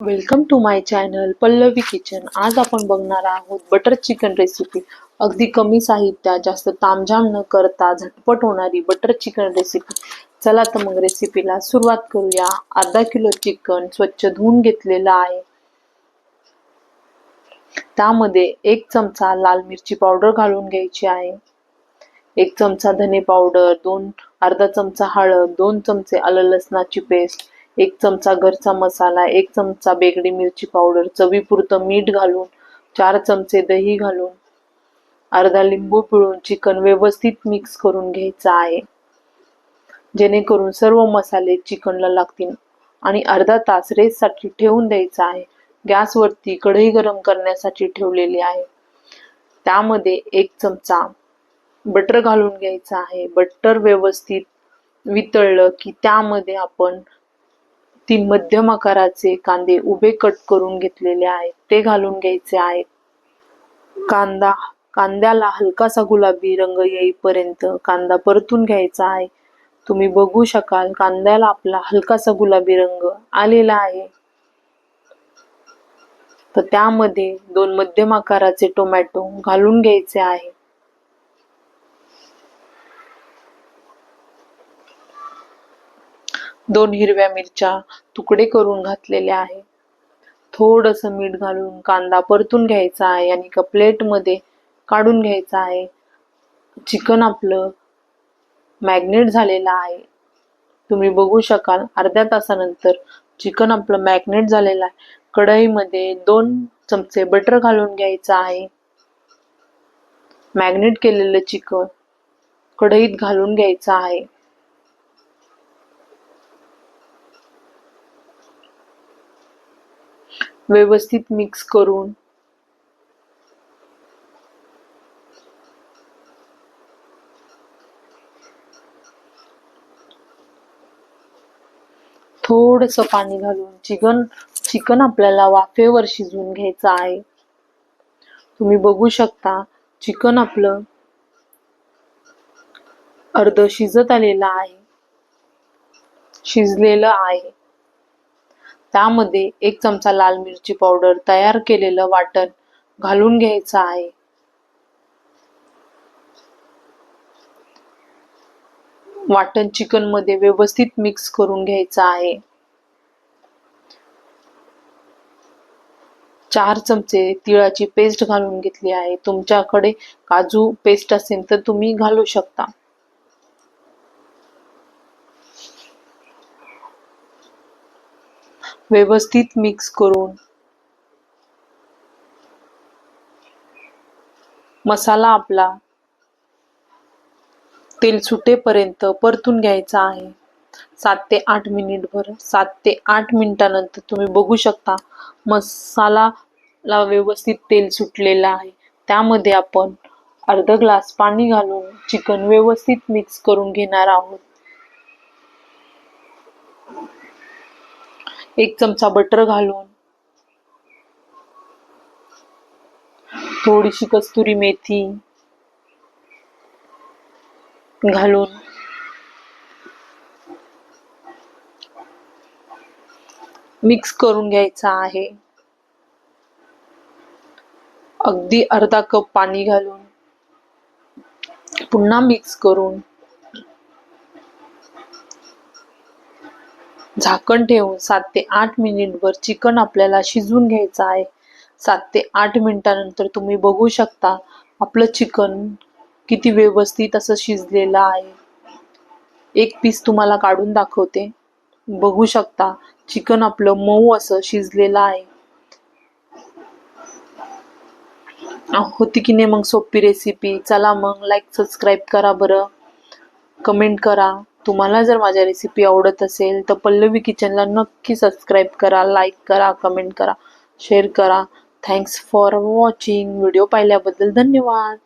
Welcome to my channel Pallavi kitchen आज आपण बघणार आहोत बटर चिकन रेसिपी अगदी कमी साहित्यात जास्त तामझाम न करता झटपट होणारी बटर चिकन रेसिपी चला तर मग रेसिपीला सुरुवात करूया. अर्धा किलो चिकन स्वच्छ धुवून घेतलेलं आहे. त्यामध्ये एक चमचा लाल मिरची पावडर घालून घ्यायची आहे. एक चमचा धने पावडर दोन अर्धा चमचा हळद दोन चमचे आलं लसणाची पेस्ट एक चमचा घरचा मसाला एक चमचा बेगडी मिरची पावडर चवीपुरतं मीठ घालून चार चमचे दही घालून अर्धा लिंबू पिळून चिकन व्यवस्थित मिक्स करून घ्यायचं आहे. जेणेकरून सर्व मसाले चिकनला लागतील आणि अर्धा तास रेससाठी ठेवून द्यायचा आहे. गॅसवरती कढई गरम करण्यासाठी ठेवलेली आहे. त्यामध्ये एक चमचा बटर घालून घ्यायचा आहे. बटर व्यवस्थित वितळलं की त्यामध्ये आपण तीन मध्यम आकाराचे कांदे उभे कट करून घेतलेले आहेत. ते घालून घ्यायचे आहेत कांदा कांद्याला हलकासा गुलाबी रंग येईपर्यंत कांदा परतून घ्यायचा आहे. तुम्ही बघू शकाल कांद्याला आपला हलकासा गुलाबी रंग आलेला आहे. तर त्यामध्ये दोन मध्यम आकाराचे टोमॅटो घालून घ्यायचे आहे. दोन हिरव्या मिरच्या तुकडे करून घातलेल्या आहे. थोडस मीठ घालून कांदा परतून घ्यायचा आहे आणि एका प्लेटमध्ये काढून घ्यायचा आहे. चिकन आपलं मॅग्नेट झालेलं आहे. तुम्ही बघू शकाल अर्ध्या तासानंतर चिकन आपलं मॅग्नेट झालेलं आहे. कढईमध्ये दोन चमचे बटर घालून घ्यायचं आहे. मॅग्नेट केलेलं चिकन कढईत घालून घ्यायचं आहे. व्यवस्थित मिक्स करून. थोडस पाणी घालून चिकन चिकन आपल्याला वाफेवर शिजवून घ्यायचं आहे. तुम्ही बघू शकता चिकन आपलं अर्ध शिजत आलेलं आहे. शिजलेलं आहे. त्यामध्ये एक चमचा लाल मिरची पावडर तयार केलेलं वाटण घालून घ्यायचं आहे. वाटण चिकनमध्ये व्यवस्थित मिक्स करून घ्यायचं आहे. चार चमचे तिळाची पेस्ट घालून घेतली आहे. तुमच्याकडे काजू पेस्ट असेल तर तुम्ही घालू शकता. व्यवस्थित मिक्स करून. मसाला आपला तेल सुटेपर्यंत परतून घ्यायचा आहे. सात ते आठ मिनिट भर सात ते आठ मिनिटानंतर तुम्ही बघू शकता मसाला व्यवस्थित तेल सुटलेलं आहे. त्यामध्ये आपण अर्ध ग्लास पाणी घालून चिकन व्यवस्थित मिक्स करून घेणार आहोत. एक चमचा बटर घालून थोडीशी कस्तुरी मेथी घालून मिक्स करून घ्यायचा आहे. अगदी अर्धा कप पाणी घालून पुन्हा मिक्स करून झाकण ठेवून सात ते आठ मिनिटभर चिकन आपल्याला शिजवून घ्यायचं आहे. सात ते आठ मिनिटानंतर तुम्ही बघू शकता आपलं चिकन किती व्यवस्थित असं शिजलेलं आहे. एक पीस तुम्हाला काढून दाखवते. बघू शकता चिकन आपलं मऊ असं शिजलेलं आहे. होती की नाही मग सोपी रेसिपी चला मग लाईक सबस्क्राईब करा बरं. कमेंट करा. तुम्हाला जर माझ्या रेसिपी आवडत असेल तर पल्लवी किचनला नक्की सबस्क्राईब करा लाईक करा कमेंट करा शेअर करा. थँक्स फॉर वॉचिंग व्हिडिओ पाहिल्याबद्दल धन्यवाद.